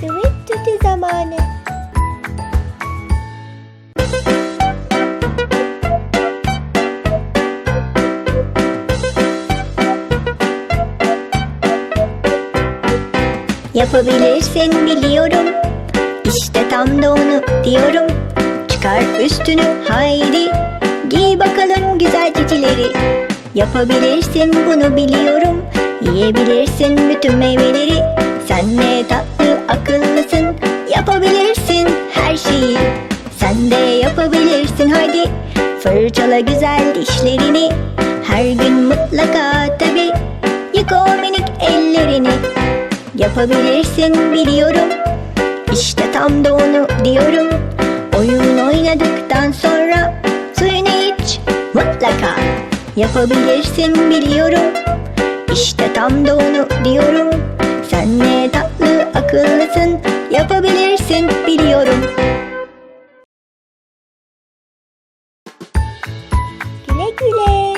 Parti zamanı. Yapabilirsin biliyorum. İşte tam da onu diyorum. Çıkar üstünü haydi. Giy bakalım güzel çiçeleri. Yapabilirsin bunu biliyorum. Yiyebilirsin bütün meyveleri. Yapabilirsin her şeyi. Sen de yapabilirsin haydi. Fırçala güzel dişlerini. Her gün mutlaka tabi. Yıka o minik ellerini. Yapabilirsin biliyorum. İşte tam da onu diyorum. Oyun oynadıktan sonra suyunu iç mutlaka. Yapabilirsin biliyorum. İşte tam da onu diyorum. Sen ne tatlı akıllısın. Yapabilirsin biliyorum. Güle güle.